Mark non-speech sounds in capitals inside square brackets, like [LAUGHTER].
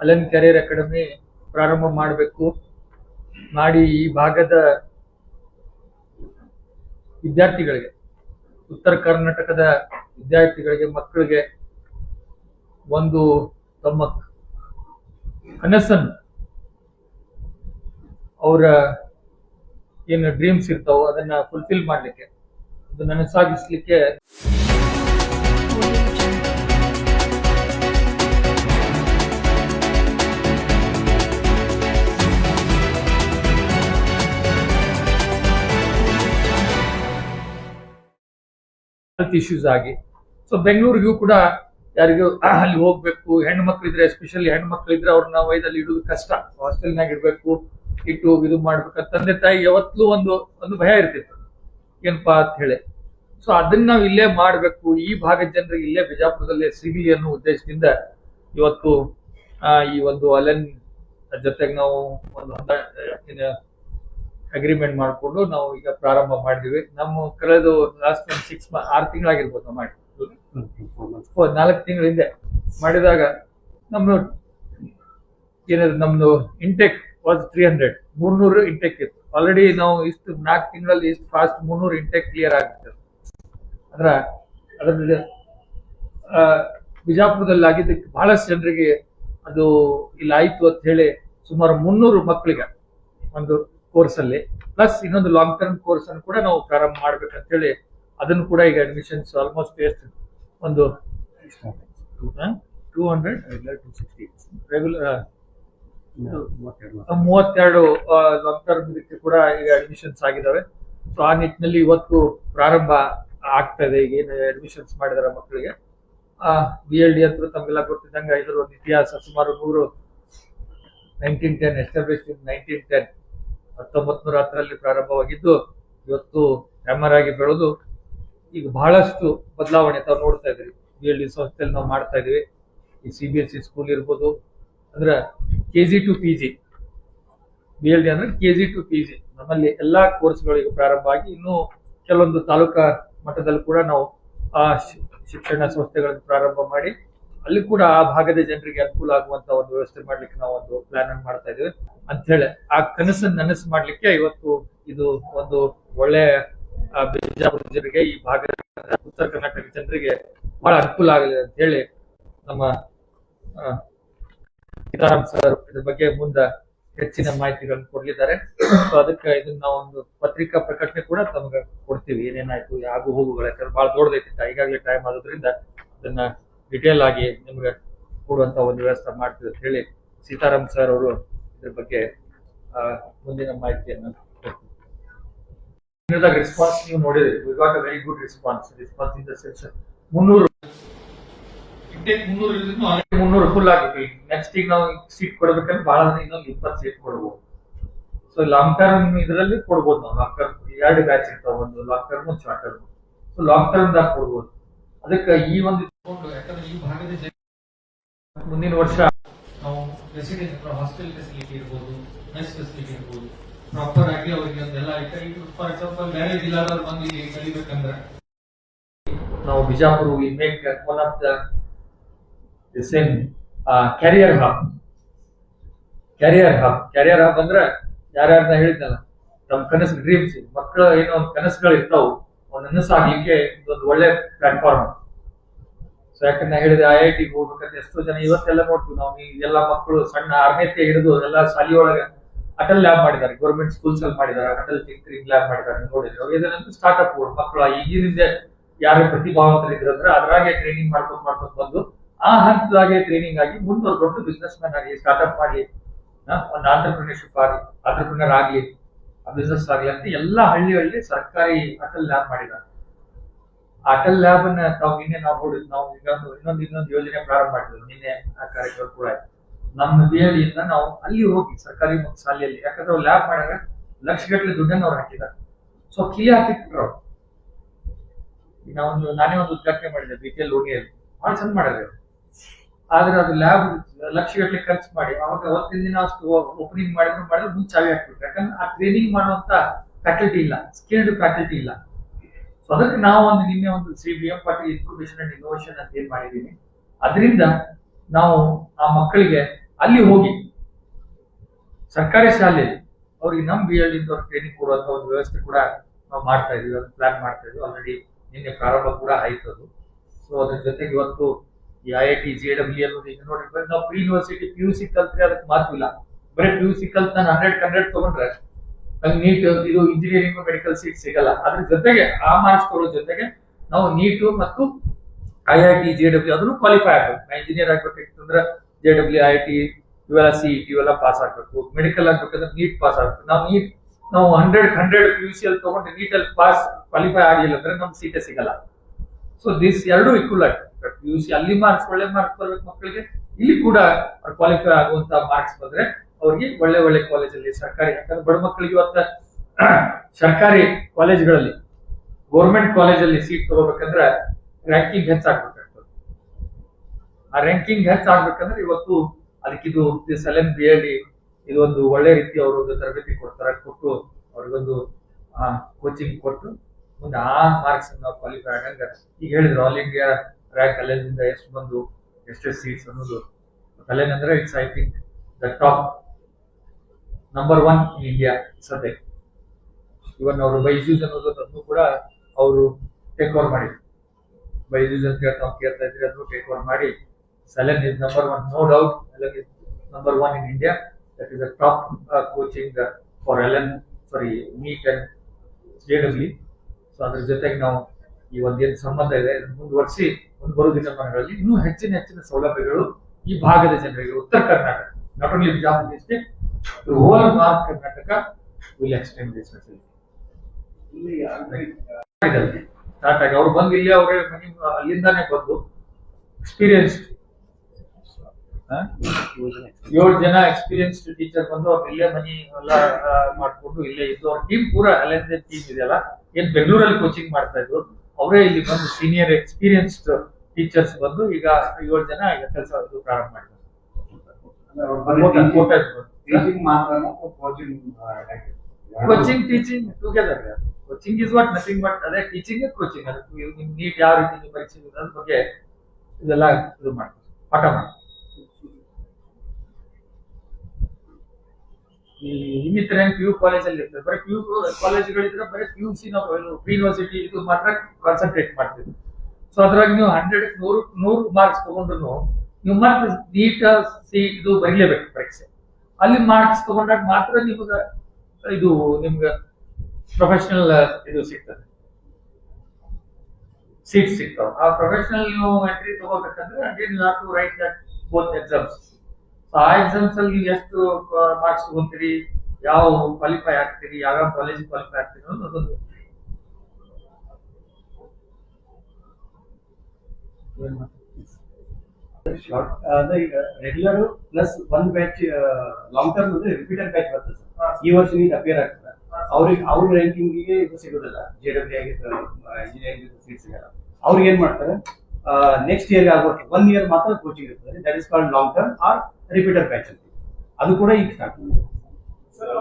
Alan career academy ಪ್ರಾರಂಭ ಮಾಡಬೇಕು. ಮಾಡಿ ಈ ಭಾಗದ ವಿದ್ಯಾರ್ಥಿಗಳಿಗೆ, ಉತ್ತರ ಕರ್ನಾಟಕದ ವಿದ್ಯಾರ್ಥಿಗಳಿಗೆ, ಮಕ್ಕಳಿಗೆ ಒಂದು ತಮ್ಮ ಕನಸನ್ನು, ಅವರ ಏನು ಡ್ರೀಮ್ಸ್ ಇರ್ತಾವೋ ಅದನ್ನ ಫುಲ್ಫಿಲ್ ಮಾಡಲಿಕ್ಕೆ, ಅದು ನನಸಾಗಿಸ್ಲಿಕ್ಕೆ ಹೆಲ್ತ್ ಇಶ್ಯೂಸ್ ಆಗಿ. ಸೊ ಬೆಂಗಳೂರಿಗೂ ಕೂಡ ಯಾರಿಗೂ ಅಲ್ಲಿ ಹೋಗ್ಬೇಕು, ಹೆಣ್ಣು ಮಕ್ಳು ಇದ್ರೆ ಎಸ್ಪೆಷಲಿ ಹೆಣ್ಣು ಮಕ್ಳು ಇದ್ರೆ ಅವ್ರನ್ನ ವೈದಲ್ಲಿ ಇಡೋದು ಕಷ್ಟ. ಹಾಸ್ಟೆಲ್ನಾಗ ಇಡ್ಬೇಕು, ಇಟ್ಟು ಇದು ಮಾಡ್ಬೇಕು. ತಂದೆ ತಾಯಿ ಯಾವತ್ತೂ ಒಂದು ಒಂದು ಭಯ ಇರ್ತಿತ್ತು. ಏನಪ್ಪಾ ಅಂತ ಹೇಳಿ. ಸೊ ಅದನ್ನ ನಾವು ಇಲ್ಲೇ ಮಾಡ್ಬೇಕು. ಈ ಭಾಗದ ಜನರಿಗೆ ಇಲ್ಲೇ ಬಿಜಾಪುರದಲ್ಲೇ ಸಿಗಲಿ ಅನ್ನೋ ಉದ್ದೇಶದಿಂದ ಇವತ್ತು ಈ ಒಂದು ಅಲೆನ್ ಜೊತೆಗೆ ನಾವು ಒಂದು ಅಗ್ರಿಮೆಂಟ್ ಮಾಡಿಕೊಂಡು ನಾವು ಈಗ ಪ್ರಾರಂಭ ಮಾಡಿದೀವಿ. ನಮ್ಮ ಕಳೆದು ಲಾಸ್ಟ್ ಒಂದು ಸಿಕ್ಸ್ ಆರು ತಿಂಗಳಾಗಿರ್ಬೋದು ನಾವು ಮಾಡಿ ನಾಲ್ಕು ತಿಂಗಳ ಹಿಂದೆ ಮಾಡಿದಾಗ ನಮ್ಮ ಏನಾದ್ರು ನಮ್ಮದು ಇಂಟೆಕ್ ವಾಸ್ ತ್ರೀ ಹಂಡ್ರೆಡ್ ಮೂರ್ನೂರು ಇಂಟೆಕ್ ಇತ್ತು. ಆಲ್ರೆಡಿ ನಾವು ಇಷ್ಟು ನಾಲ್ಕು ತಿಂಗಳಲ್ಲಿ ಇಷ್ಟು ಫಾಸ್ಟ್ ಮುನ್ನೂರು ಇಂಟೆಕ್ ಕ್ಲಿಯರ್ ಆಗುತ್ತೆ. ಅದ್ರ ಅದರ ಬಿಜಾಪುರದಲ್ಲಿ ಆಗಿದ್ದಕ್ಕೆ ಬಹಳಷ್ಟು ಜನರಿಗೆ ಅದು ಇಲ್ಲ, ಆಯ್ತು ಅಂತ ಹೇಳಿ ಸುಮಾರು ಮುನ್ನೂರು ಮಕ್ಕಳಿಗೆ ಒಂದು ಕೋರ್ಸ್ ಅಲ್ಲಿ. ಪ್ಲಸ್ ಇನ್ನೊಂದು ಲಾಂಗ್ ಟರ್ಮ್ ಕೋರ್ಸ್ ಅನ್ನು ಕೂಡ ನಾವು ಪ್ರಾರಂಭ ಮಾಡ್ಬೇಕಂತ ಹೇಳಿ ಅದನ್ನು ಕೂಡ ಈಗ ಅಡ್ಮಿಷನ್ಸ್ ಆಲ್ಮೋಸ್ಟ್ ಎಷ್ಟು ಒಂದು ಟೂ ಹಂಡ್ರೆಡ್ ರೆಗ್ಯುಲರ್ ಮೂವತ್ತೆರಡು. ಲಾಂಗ್ ಟರ್ಮ್ ಇದಕ್ಕೆ ಕೂಡ ಈಗ ಅಡ್ಮಿಷನ್ಸ್ ಆಗಿದ್ದಾವೆ ಸೊ ಆ ನಿಟ್ಟಿನಲ್ಲಿ ಇವತ್ತು ಪ್ರಾರಂಭ ಆಗ್ತಾ ಇದೆ. ಈಗ ಏನು ಅಡ್ಮಿಷನ್ಸ್ ಮಾಡಿದಾರೆ ಮಕ್ಕಳಿಗೆ. ಬಿ ಎಲ್ ಡಿ ಅಂತ ತಮಗೆಲ್ಲ ಗೊತ್ತಿದ್ದಂಗೆ ಇದರ ಒಂದು ಇತಿಹಾಸ ಸುಮಾರು ನೂರು nineteen ten establish in nineteen ten ಹತ್ತೊಂಬತ್ ನೂರ ಹತ್ತರಲ್ಲಿ ಪ್ರಾರಂಭವಾಗಿದ್ದು, ಇವತ್ತು ಹ್ಯಾಮರ್ ಆಗಿ ಬೆಳೆದು ಈಗ ಬಹಳಷ್ಟು ಬದಲಾವಣೆ ತಾವು ನೋಡ್ತಾ ಇದ್ರಿ ಬಿ ಎಲ್ ಡಿ ಸಂಸ್ಥೆಯಲ್ಲಿ ನಾವು ಮಾಡ್ತಾ ಇದೀವಿ ಈ C B S E school ಇರ್ಬೋದು, ಅಂದ್ರೆ K G to P G B L D ಅಂದ್ರೆ K G to P G ನಮ್ಮಲ್ಲಿ ಎಲ್ಲಾ ಕೋರ್ಸ್ಗಳು ಈಗ ಪ್ರಾರಂಭ ಆಗಿ ಇನ್ನೂ ಕೆಲವೊಂದು ತಾಲೂಕಾ ಮಟ್ಟದಲ್ಲಿ ಕೂಡ ನಾವು ಆ ಶಿಕ್ಷಣ ಸಂಸ್ಥೆಗಳನ್ನು ಪ್ರಾರಂಭ ಮಾಡಿ, ಅಲ್ಲಿ ಕೂಡ ಆ ಭಾಗದ ಜನರಿಗೆ ಅನುಕೂಲ ಆಗುವಂತ ಒಂದು ವ್ಯವಸ್ಥೆ ಮಾಡ್ಲಿಕ್ಕೆ ನಾವು ಒಂದು ಪ್ಲಾನ್ ಅನ್ನು ಮಾಡ್ತಾ ಇದ್ದೀವಿ. ಅಂತ ಹೇಳಿ ಆ ಕನಸು ನನಸು ಮಾಡ್ಲಿಕ್ಕೆ ಇವತ್ತು ಇದು ಒಂದು ಒಳ್ಳೆ ಬಿಜಾಪುರ ಜನರಿಗೆ, ಈ ಭಾಗದ ಉತ್ತರ ಕರ್ನಾಟಕ ಜನರಿಗೆ ಬಹಳ ಅನುಕೂಲ ಆಗಲಿದೆ ಅಂತ ಹೇಳಿ ನಮ್ಮ ಸೀತಾರಾಮ್ ಸರ್ ಇದ್ರ ಬಗ್ಗೆ ಮುಂದೆ ಹೆಚ್ಚಿನ ಮಾಹಿತಿಗಳನ್ನು ಕೊಡ್ಲಿದ್ದಾರೆ. ಸೊ ಅದಕ್ಕೆ ಇದನ್ನ ನಾವು ಒಂದು ಪತ್ರಿಕಾ ಪ್ರಕಟಣೆ ಕೂಡ ತಮಗೆ ಕೊಡ್ತೀವಿ. ಏನೇನಾಯ್ತು ಆಗು ಹೋಗುಗಳು ಯಾಕಂದ್ರೆ ಬಹಳ ದೊಡ್ಡದೈತಿ. ಈಗಾಗಲೇ ಟೈಮ್ ಆಗೋದ್ರಿಂದ ಅದನ್ನ ಡಿಟೇಲ್ ಆಗಿ ನಿಮ್ಗೆ ಕೊಡುವಂತ ಒಂದು ವ್ಯವಸ್ಥೆ ಮಾಡ್ತೀವಿ ಅಂತ ಹೇಳಿ ಸೀತಾರಾಮ್ ಸರ್ ಅವರು ಇದ್ರ ಬಗ್ಗೆ ಮುಂದಿನ ಮಾಹಿತಿಯನ್ನು ರೆಸ್ಪಾನ್ಸ್ ನೀವು ನೋಡಿದ್ರಿ we got a very good response response in the sense ಮುನ್ನೂರು. ಮುನ್ನೂರು ಫುಲ್ ಆಗಿತ್ತು. ನೆಕ್ಸ್ಟ್ ಈಗ ನಾವು ಸೀಟ್ ಕೊಡ್ಬೇಕಂದ್ರೆ ಬಹಳ ಇನ್ನೊಂದು ಇಪ್ಪತ್ತು ಸೀಟ್ ಕೊಡ್ಬೋದು. ಸೊ ಲಾಂಗ್ ಟರ್ಮ್ ಇದರಲ್ಲಿ ಕೊಡ್ಬೋದು ನಾವು. ಲಾಂಗ್ ಟರ್ಮ್ ಎರಡು ಬ್ಯಾಚ್ ಇರ್ತಾವ. ಒಂದು ಲಾಂಗ್ ಟರ್ಮ್ ಒಂದು short term so long term ದಾಗ ಕೊಡ್ಬೋದು. ಅದಕ್ಕೆ ಈ ಒಂದು ಯಾಕಂದ್ರೆ ಈ ಭಾಗದ ಮುಂದಿನ ವರ್ಷ ನಾವು ರೆಸಿಡೆನ್ಸ್ ಹಾಸ್ಟೆಲ್ ಫೆಸಿಲಿಟಿ ಇರ್ಬೋದು ಮೆಸ್ ಫೆಸಿಲಿಟಿ ಇರ್ಬೋದು ಪ್ರಾಪರ್ ಆಗಿ ಅವರಿಗೆ ಒಂದೆಲ್ಲ ಫಾರ್ ಎಕ್ಸಾಂಪಲ್ ಮ್ಯಾರೇಜ್ ಇಲ್ಲಾದವ್ರು ಬಂದು ಇಲ್ಲಿ ಕಲಿಬೇಕಂದ್ರೆ. ನಾವು Bijapur we make one of the same career hub career hub career hub ಅಂದ್ರೆ ಯಾರ್ಯಾರನ್ನ ಹೇಳಿದ್ನಲ್ಲ ನಮ್ ಕನಸು ಡ್ರೀಮ್ಸ್ ಮಕ್ಕಳ, ಏನೋ ಒಂದು ಕನಸುಗಳು ಇರ್ತಾವು ಅವ್ನ ನನಸಾಗ್ಲಿಕ್ಕೆ ಒಂದು ಒಳ್ಳೆ ಪ್ಲಾಟ್ಫಾರ್ಮ್ ಸೊ ಯಾಕಂದ್ರೆ ನಾ ಹೇಳಿದೆ ಐ ಐ ಟಿ ಹೋಗ್ಬೇಕಂತ ಎಷ್ಟೋ ಜನ ಇವತ್ತೆಲ್ಲ ನೋಡ್ತೀವಿ ನಾವು. ಈ ಎಲ್ಲ ಮಕ್ಕಳು ಸಣ್ಣ ಆರನೇತೆ ಹಿಡಿದು ಎಲ್ಲ ಶಾಲೆಯೊಳಗೆ ಅಟಲ್ ಲ್ಯಾಬ್ ಮಾಡಿದ್ದಾರೆ. ಗೌರ್ಮೆಂಟ್ ಸ್ಕೂಲ್ಸ್ ಅಲ್ಲಿ ಮಾಡಿದ್ದಾರೆ. ಅಟಲ್ ಟಿಂಕರಿಂಗ್ ಲ್ಯಾಬ್ ಮಾಡಿದ್ದಾರೆ. ನೋಡಿದ್ರೆ ಅವಾಗ ಇದನ್ನಂತೂ ಸ್ಟಾರ್ಟ್ಅಪ್ ಮಕ್ಕಳು ಈಗಿನಿಂದ ಯಾರು ಪ್ರತಿಭಾವಂತರು ಅಂದ್ರೆ ಅದ್ರಾಗೆ ಟ್ರೈನಿಂಗ್ ಮಾಡ್ಕೊಂಡು ಮಾಡ್ಕೊಂಡು ಬಂದು ಆ ಹಂತದಾಗೆ ಟ್ರೈನಿಂಗ್ ಆಗಿ ಮುಂದೆ ದೊಡ್ಡ ಬಿಸ್ನೆಸ್ ಮ್ಯಾನ್ ಆಗಿ ಸ್ಟಾರ್ಟ್ಅಪ್ ಮಾಡಿ ಒಂದು ಆಂಟರ್ಪ್ರಿನರ್ಶಿಪ್ ಆಗಿ ಆಂಟರ್ಪ್ರಿನರ್ ಆ ಬಿಸ್ನೆಸ್ ಆಗಲಿ ಅಂತ ಎಲ್ಲಾ ಹಳ್ಳಿ ಹಳ್ಳಿ ಸರ್ಕಾರಿ ಅಟಲ್ ಲ್ಯಾಬ್ ಮಾಡಿದ್ದಾರೆ. ಅಟಲ್ ಲ್ಯಾಬ್ ಅನ್ನ ತಾವು ನಿನ್ನೆ ನಾವು ನಾವು ಇನ್ನೊಂದು ಇನ್ನೊಂದು ಇನ್ನೊಂದು ಯೋಜನೆ ಪ್ರಾರಂಭ ಮಾಡಿದ್ರು ನಿನ್ನೆ ಆ ಕಾರ್ಯಕ್ರಮ ಕೂಡ ಆಯ್ತು. ನಮ್ಮ ದೆಹಲಿಯಿಂದ ನಾವು ಅಲ್ಲಿ ಹೋಗಿ ಸರ್ಕಾರಿ ಶಾಲೆಯಲ್ಲಿ, ಯಾಕಂದ್ರೆ ಅವ್ರು ಲ್ಯಾಬ್ ಮಾಡಿದ್ರೆ ಲಕ್ಷಗಟ್ಟಲೆ ದುಡ್ಡನ್ನು ಅವ್ರು ಹಾಕಿದ್ದಾರೆ. ಸೊ ಕ್ಲಿಯರ್ ಹಾಕಿಟ್ರು ಅವ್ರು. ನಾವೊಂದು ನಾನೇ ಒಂದು ಉದ್ಘಾಟನೆ ಮಾಡಿದೆ ಬಿ ಟಿ ಎಲ್. ಓಣಿಯಲ್ಲಿ ಬಹಳ ಚಂದ ಮಾಡಿದ್ರೆ ಆದ್ರೆ ಅದು ಲ್ಯಾಬ್ ಲಕ್ಷಗಟ್ಟಲೆ ಖರ್ಚು ಮಾಡಿ, ಅವಾಗ ಅವತ್ತಿನ ದಿನ ಅಷ್ಟು ಓಪನಿಂಗ್ ಮಾಡಿದ್ರು, ಮಾಡಿದ್ರೆ, ಮುಂಚೆ ಚಾವಿ ಹಾಕ್ಬಿಟ್ರು. ಯಾಕಂದ್ರೆ ಆ ಟ್ರೈನಿಂಗ್ ಮಾಡುವಂತ ಫ್ಯಾಕಲ್ಟಿ ಇಲ್ಲ ಸ್ಕಿಲ್ಡ್ ಫ್ಯಾಕಲ್ಟಿ ಇಲ್ಲ. ಸೊ ಅದಕ್ಕೆ ನಾವು ಒಂದು ನಿನ್ನೆ ಒಂದು Shri B M Patil education and innovation ಅಂತ ಏನ್ ಮಾಡಿದೀನಿ ಅದರಿಂದ ನಾವು ಆ ಮಕ್ಕಳಿಗೆ ಅಲ್ಲಿ ಹೋಗಿ ಸರ್ಕಾರಿ ಶಾಲೆಯಲ್ಲಿ ಅವ್ರಿಗೆ ನಮ್ ಬಿ ಎಲ್ ಇಂದ ಟ್ರೈನಿಂಗ್ ಕೊಡುವಂತ ಒಂದು ವ್ಯವಸ್ಥೆ ಕೂಡ ನಾವು ಮಾಡ್ತಾ ಇದೀವಿ ಅದು ಪ್ಲಾನ್ ಮಾಡ್ತಾ ಇದೀವಿ. ಆಲ್ರೆಡಿ ನಿನ್ನೆ ಪ್ರಾರಂಭ ಕೂಡ ಆಯ್ತು ಅದು. ಸೊ ಅದ್ರ ಜೊತೆಗೆ ಇವತ್ತು ಈ I I T J W ಅನ್ನೋದು ಈಗ ನೋಡಿ ನಾವು pre university P U C ಕಲ್ತ್ರೆ ಅದಕ್ಕೆ ಮಾತು ಇಲ್ಲ. ಬರೀ ಪಿ ಯು ಸಿ ಕಲ್ತ್ ನಾನು ಹಂಡ್ರೆಡ್ ಹಂಡ್ರೆಡ್ ತಗೊಂಡ್ರೆ ನಂಗೆ ನೀಟ್ ಇದು ಇಂಜಿನಿಯರಿಂಗ್ ಮೆಡಿಕಲ್ ಸೀಟ್ ಸಿಗಲ್ಲ. ಅದ್ರ ಜೊತೆಗೆ ಆ ಮಾರ್ಕ್ಸ್ ಕೊಡೋ ಜೊತೆಗೆ ನಾವು ನೀಟ್ ಮತ್ತು I I T J W ಅದನ್ನು ಕ್ವಾಲಿಫೈ ಆಗ್ಬೇಕು. ನಾ ಇಂಜಿನಿಯರ್ ಆಗ್ಬೇಕಂತಂದ್ರೆ ಜೆ ಡಬ್ಲ್ಯೂ ಐ ಟಿ ಇವೆಲ್ಲ ಸಿ ಟಿ ಇವೆಲ್ಲ ಪಾಸ್ ಆಗ್ಬೇಕು. ಮೆಡಿಕಲ್ ಆಗ್ಬೇಕಂದ್ರೆ ನೀಟ್ ಪಾಸ್ ಆಗ್ಬೇಕು. ನಾವು ನೀಟ್ ನಾವು hundred hundred P U C ಅಲ್ಲಿ ತಗೊಂಡು ನೀಟ್ ಅಲ್ಲಿ ಪಾಸ್ ಕ್ವಾಲಿಫೈ ಆಗಿಲ್ಲ ಅಂದ್ರೆ ನಮ್ಗೆ ಸೀಟೇ ಸಿಗಲ್ಲ. ಸೊ ದಿಸ್ ಎರಡು ಈಕ್ವಲ್ ಆಗ್ತದೆ ಪಿ ಯು ಸಿ ಅಲ್ಲಿ ಮಾರ್ಕ್ಸ್ ಒಳ್ಳೆ ಮಾರ್ಕ್ಸ್ ಬರ್ಬೇಕು ಮಕ್ಕಳಿಗೆ. ಇಲ್ಲಿ ಕೂಡ ಕ್ವಾಲಿಫೈ ಆಗುವಂತ ಮಾರ್ಕ್ಸ್ ಬಂದ್ರೆ ಅವ್ರಿಗೆ ಒಳ್ಳೆ ಒಳ್ಳೆ ಕಾಲೇಜಲ್ಲಿ ಸರ್ಕಾರಿ ಯಾಕಂದ್ರೆ ಬಡ ಮಕ್ಕಳಿಗೆ ಇವತ್ತ [CLEARS THROAT] ಸರ್ಕಾರಿ ಕಾಲೇಜ್ಗಳಲ್ಲಿ, ಗೌರ್ಮೆಂಟ್ ಕಾಲೇಜಲ್ಲಿ ಸೀಟ್ ತಗೋಬೇಕಂದ್ರೆ ರ್ಯಾಂಕಿಂಗ್ ಹೆಚ್ಚಾಗ್ಬೇಕಾಗ್ತದೆ ಆ ರ್ಯಾಂಕಿಂಗ್ ಹೆಚ್ಚಾಗ್ಬೇಕಂದ್ರೆ ಇವತ್ತು ಅದಕ್ಕಿದು L N B L D ಇದು ಒಂದು ಒಳ್ಳೆ ರೀತಿ ಅವರು ಒಂದು ತರಬೇತಿ ಕೊಡ್ತಾರೆ, ಕೊಟ್ಟು ಅವ್ರಿಗೊಂದು ಕೋಚಿಂಗ್ ಕೊಟ್ಟು ಮುಂದೆ ಆ ಮಾರ್ಕ್ಸ್ ನಾವು ಕ್ವಾಲಿಫೈ ಆಗಂಗ. ಈಗ ಹೇಳಿದ್ರು ಆಲ್ ಇಂಡಿಯಾ ರ್ಯಾಂಕ್ ಅಲ್ಲಿಂದ ಎಷ್ಟು ಬಂದು ಎಷ್ಟೆಷ್ಟು ಸೀಟ್ಸ್ ಅನ್ನೋದು. ಅಲ್ಲೇನ್ ಅಂದ್ರೆ it's I think the top number one in India ಸದ್ಯ ಇವನ್ ಅವರು ಬೈಜೂಸ್ ಅನ್ನೋದು ಅದನ್ನು ಕೂಡ ಅವರು ಟೇಕ್ ಓವರ್ ಮಾಡಿದ್ರು. ಬೈಜೂಸ್ ಅಂತ ಹೇಳ್ತಾ ಕೇಳ್ತಾ ಇದ್ರೆ ಅದನ್ನು ಟೇಕ್ ಓವರ್ ಮಾಡಿ ಸೆಲೆನ್ is number one no doubt number one in India that is a top coaching for L N sorry NEET and J so ಅದ್ರ ಜೊತೆಗೆ ನಾವು ಈ ಒಂದೇನು ಸಂಬಂಧ ಇದೆ ಮುಂದುವರಿಸಿ ಒಂದು ಬರುವ ದಿನಮಾನಗಳಲ್ಲಿ ಇನ್ನೂ ಹೆಚ್ಚಿನ ಹೆಚ್ಚಿನ ಸೌಲಭ್ಯಗಳು ಈ ಭಾಗದ ಜನರಿಗೆ, Uttara Karnataka not only Bijapur district over North Karnataka will extend this facility. Start ಆಗಿ ಅವ್ರು ಬಂದು ಇಲ್ಲಿ ಅವರೇ ಮನೆ ಅಲ್ಲಿಂದಾನೆ ಬಂದು ಎಕ್ಸ್ಪೀರಿಯನ್ಸ್ಡ್ ಏಳು ಜನ ಎಕ್ಸ್ಪೀರಿಯನ್ಸ್ಡ್ ಟೀಚರ್ ಬಂದು ಅವ್ರು ಇಲ್ಲೇ ಮನಿ ಎಲ್ಲ ಮಾಡ್ಕೊಂಡು ಇಲ್ಲೇ ಇದ್ದು ಅವ್ರ ಟೀಮ್ ಪೂರ ಅಲೆಂದ ಟೀಮ್ ಇದೆಯಲ್ಲ ಏನ್ ಬೆಂಗಳೂರಲ್ಲಿ ಕೋಚಿಂಗ್ ಮಾಡ್ತಾ ಇದ್ರು ಅವರೇ ಇಲ್ಲಿ ಬಂದು ಸೀನಿಯರ್ ಎಕ್ಸ್ಪೀರಿಯನ್ಸ್ಡ್ ಟೀಚರ್ಸ್ ಬಂದು ಈಗ ಏಳು ಜನ ಈಗ ಕೆಲಸ ಪ್ರಾರಂಭ ಮಾಡಿದ್ದಾರೆ ಟೀಚಿಂಗ್ ಮಾತ್ರ coaching teaching together coaching is what nothing but ಅದೇ ಟೀಚಿಂಗ್ ಕೋಚಿಂಗ್ ಅದು ನಿಮ್ ನೀಟ್ ಯಾವ ರೀತಿ ನೀವು ಪರೀಕ್ಷೆ ಅದ್ರ ಬಗ್ಗೆ ಇದೆಲ್ಲ ಇದು ಮಾಡ್ತಾರೆ ಪಾಠ ಮಾಡ್ತಾರೆ ಈ ಇನ್ನಿತರ ಪಿ ಯು ಕಾಲೇಜಲ್ಲಿ ಇರ್ತದೆ. ಬರೀ ಪಿ ಯು ಕಾಲೇಜ್ಗಳಿದ್ರೆ ಬರೀ ಪಿ ಯು ಸಿ ನಾವು ಯೂನಿವರ್ಸಿಟಿ ಇದು ಮಾತ್ರ ಕಾನ್ಸಂಟ್ರೇಟ್ ಮಾಡ್ತೀವಿ. ಸೊ ಅದ್ರಾಗ ನೀವು ಹಂಡ್ರೆಡ್ ನೂರು ನೂರು ಮಾರ್ಕ್ಸ್ ತಗೊಂಡ್ರು ನೀವು ಮತ್ತೆ ನೀಟ್ ಸಿ ಇದು ಬರೀಲೇಬೇಕು ಪರೀಕ್ಷೆ. ಅಲ್ಲಿ ಮಾರ್ಕ್ಸ್ ತಗೊಂಡಾಗ ಮಾತ್ರ ನಿಮಗ ಇದು ನಿಮ್ಗೆ ಪ್ರೊಫೆಷನಲ್ ಇದು ಸಿಗ್ತದೆ. ಸೀಟ್ ಸಿಗ್ತಾವ. ಆ ಪ್ರೊಫೆಷನಲ್ ನೀವು entry ತಗೋಬೇಕಂದ್ರೆ again you to write that both exams ಆ ಎಕ್ಸಾಮ್ಸ್ ಅಲ್ಲಿ ನೀವು ಎಷ್ಟು ಮಾರ್ಕ್ಸ್ ತಗೊಂತೀರಿ, ಯಾವ ಕ್ವಾಲಿಫೈ ಆಗ್ತೀರಿ, ಯಾವ ಕಾಲೇಜ್ ಕ್ವಾಲಿಫೈ ಆಗ್ತೀರಿ ಅನ್ನೋದು ಅದೊಂದು ಶಾರ್ಟ್ ಅಂದ್ರೆ ಈಗ regular plus one batch long term ಅಂದ್ರೆ ರಿಪೀಟೆಡ್ ಬ್ಯಾಚ್ ಬರ್ತದೆ ಈ ವರ್ಷ ನೀವು ಅಪಿಯರ್ ಆಗ್ತದೆ. ಅವ್ರಿಗೆ, ಅವ್ರ ರ್ಯಾಂಕಿಂಗಿಗೆ ಇದು ಸಿಗೋದಿಲ್ಲ. ಜೆ ಡಬ್ಲ್ಯೂ ಆಗಿ ಇಂಜಿನಿಯರಿಂಗ್ ಸೀಟ್ ಸಿಗಲ್ಲ. ಅವ್ರಿಗೆ ಏನ್ ಮಾಡ್ತಾರೆ? ನೆಕ್ಸ್ಟ್ ಇಯರ್ ಆಗ್ಬೋದು ಒನ್ ಇಯರ್ ಮಾತ್ರ ಕೋಚಿಂಗ್ ಇರ್ತದೆ. That is called long term or repeated batch ಅಂತ. ಅದು ಕೂಡ ಈಗ ಸ್ಟಾರ್ಟ್ ಸರ್